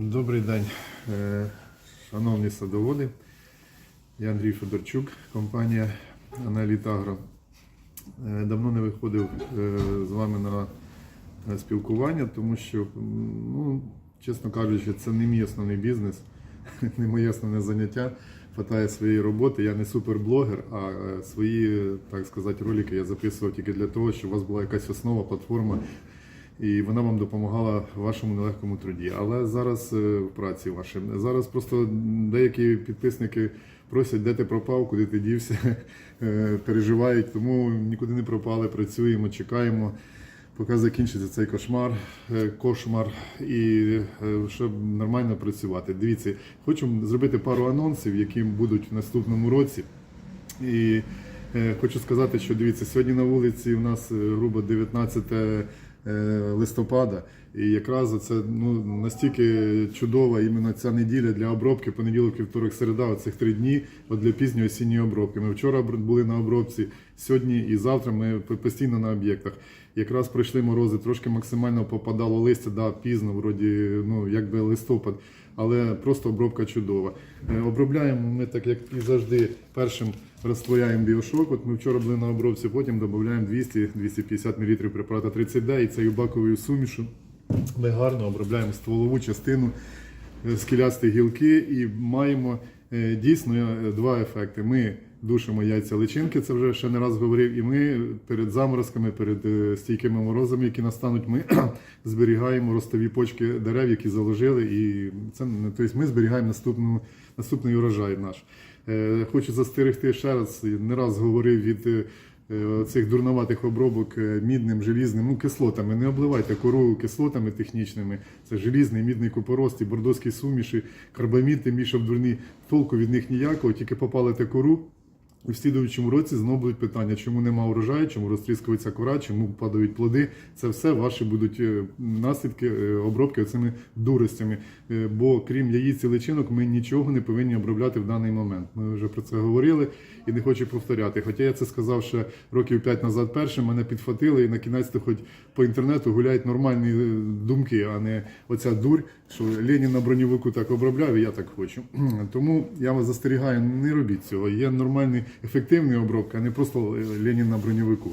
Добрий день, е, шановні садоводи. Я Андрій Федорчук, компанія Аналіт Агро. Е, Давно не виходив е, з вами на спілкування, тому що, ну, чесно кажучи, це не мій основний бізнес, не моє основне заняття. Хватає своєї роботи. Я не суперблогер, а свої, так сказати, ролики я записував тільки для того, щоб у вас була якась основа, платформа, і вона вам допомагала в вашому нелегкому труді. Але зараз е, в праці вашій. Зараз просто деякі підписники просять, де ти пропав, куди ти дівся, е, переживають, тому нікуди не пропали, працюємо, чекаємо. Поки закінчиться цей кошмар, е, кошмар, і щоб нормально працювати. Дивіться, хочу зробити пару анонсів, які будуть в наступному році. І хочу сказати, що дивіться, сьогодні на вулиці у нас грубо 19 е, листопада, і якраз це ну, настільки чудова іменно ця неділя для обробки, понеділок, вівторок, середа, оцих три дні от для пізньої осінньої обробки. Ми вчора були на обробці, сьогодні і завтра ми постійно на об'єктах. Якраз пройшли морози, трошки максимально попадало листя, да, пізно, вроді, ну, якби листопад, але просто обробка чудова. Е, Обробляємо ми так, як і завжди, першим розтворяємо біошок. От ми вчора були на обробці, потім додаємо 200-250 мл препарату 30D і цією баковою сумішу ми гарно обробляємо стволову частину, е, скелясті гілки і маємо е, дійсно два ефекти. Ми душимо яйця личинки, це вже ще не раз говорив, і ми перед заморозками, перед е, стійкими морозами, які настануть, ми зберігаємо ростові почки дерев, які заложили, і це не- тобто ми зберігаємо наступну, наступний урожай наш. Е, Хочу застерегти ще раз, не раз говорив від е, цих дурноватих обробок мідним, желізним, ну кислотами. Не обливайте кору кислотами технічними. Це желізний, мідний купорос, ті бордоські суміші, карбамід, тим більше в дурні. Толку від них ніякого, тільки попалите кору. В слідуючому році знову будуть питання, чому нема урожаю, чому розтріскується кора, чому падають плоди. Це все ваші будуть е, наслідки е, обробки цими дуростями. Е, Бо крім яїць і личинок, ми нічого не повинні обробляти в даний момент. Ми вже про це говорили і не хочу повторяти. Хоча я це сказав ще років 5 назад першим, мене підхватили і на кінець хоч по інтернету гуляють нормальні думки, а не оця дурь, що Ленін на броньовику так обробляв, я так хочу. Тому я вас застерігаю, не робіть цього. Є нормальний ефективний обробка, а не просто Ленін на броньовику.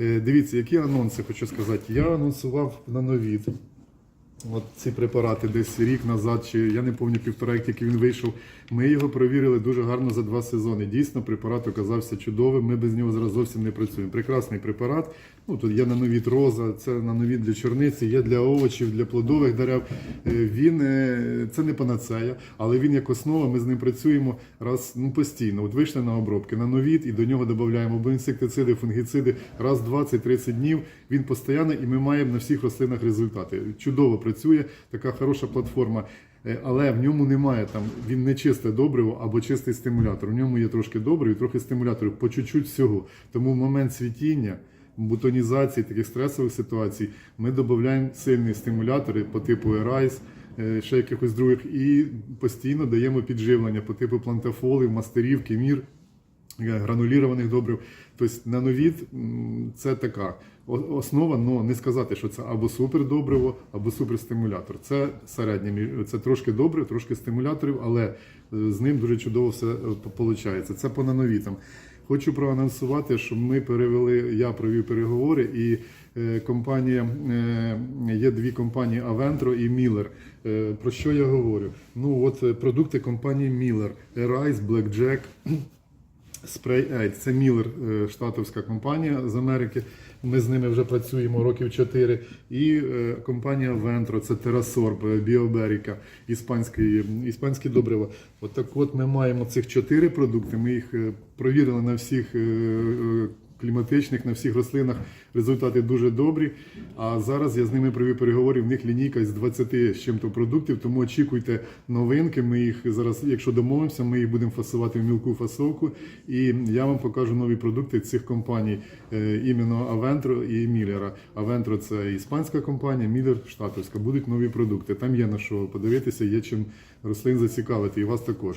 Е, Дивіться, які анонси хочу сказати. Я анонсував на новід. От ці препарати десь рік назад, чи я не пам'ятаю півтора, як він вийшов. Ми його провірили дуже гарно за два сезони. Дійсно, препарат оказався чудовим. Ми без нього зараз зовсім не працюємо. Прекрасний препарат. Ну тут є нановід роза, це нановід для чорниці, є для овочів, для плодових дерев. Е, Він е, це не панацея, але він як основа. Ми з ним працюємо раз ну постійно. От вийшли на обробки на новід, і до нього додаємо або інсектициди, фунгіциди раз 20-30 днів. Він постійно, і ми маємо на всіх рослинах результати. Чудово працює, така хороша платформа. Е, Але в ньому немає там, він не чисте добриво або чистий стимулятор. В ньому є трошки добрив трохи стимуляторів, по чуть-чуть всього. Тому в момент цвітіння, бутонізації, таких стресових ситуацій, ми додаємо сильні стимулятори по типу Ерайс, е, ще якихось других, і постійно даємо підживлення по типу плантафолів, мастерів, кемір е, гранулірованих добрив. Тобто нановід це така основа, але не сказати, що це або супердобриво, або суперстимулятор. Це середнє, це трошки добрив, трошки стимуляторів, але е, з ним дуже чудово все виходить. Це по нановітам. Хочу проанонсувати, що ми перевели, я провів переговори і е, компанія, е, є дві компанії Aventro і Miller. Е, Про що я говорю? Ну от е, продукти компанії Miller, Arise, Blackjack, Spray Aid. Це Міллер, е, штатовська компанія з Америки. Ми з ними вже працюємо років 4. І е, компанія Ventro, це е, Біоберіка, іспанське, іспанське добриво. От так от ми маємо цих чотири продукти. Ми їх е, провірили на всіх е, е, кліматичних, на всіх рослинах. Результати дуже добрі. А зараз я з ними провів переговори. В них лінійка з 20 з чим-то продуктів, тому очікуйте новинки. Ми їх зараз, якщо домовимося, ми їх будемо фасувати в мілку фасовку. І я вам покажу нові продукти цих компаній, е, іменно Aventro і Міллера. Aventro – це іспанська компанія, Міллер штатовська. Будуть нові продукти. Там є на що подивитися, є чим рослин зацікавити, і вас також.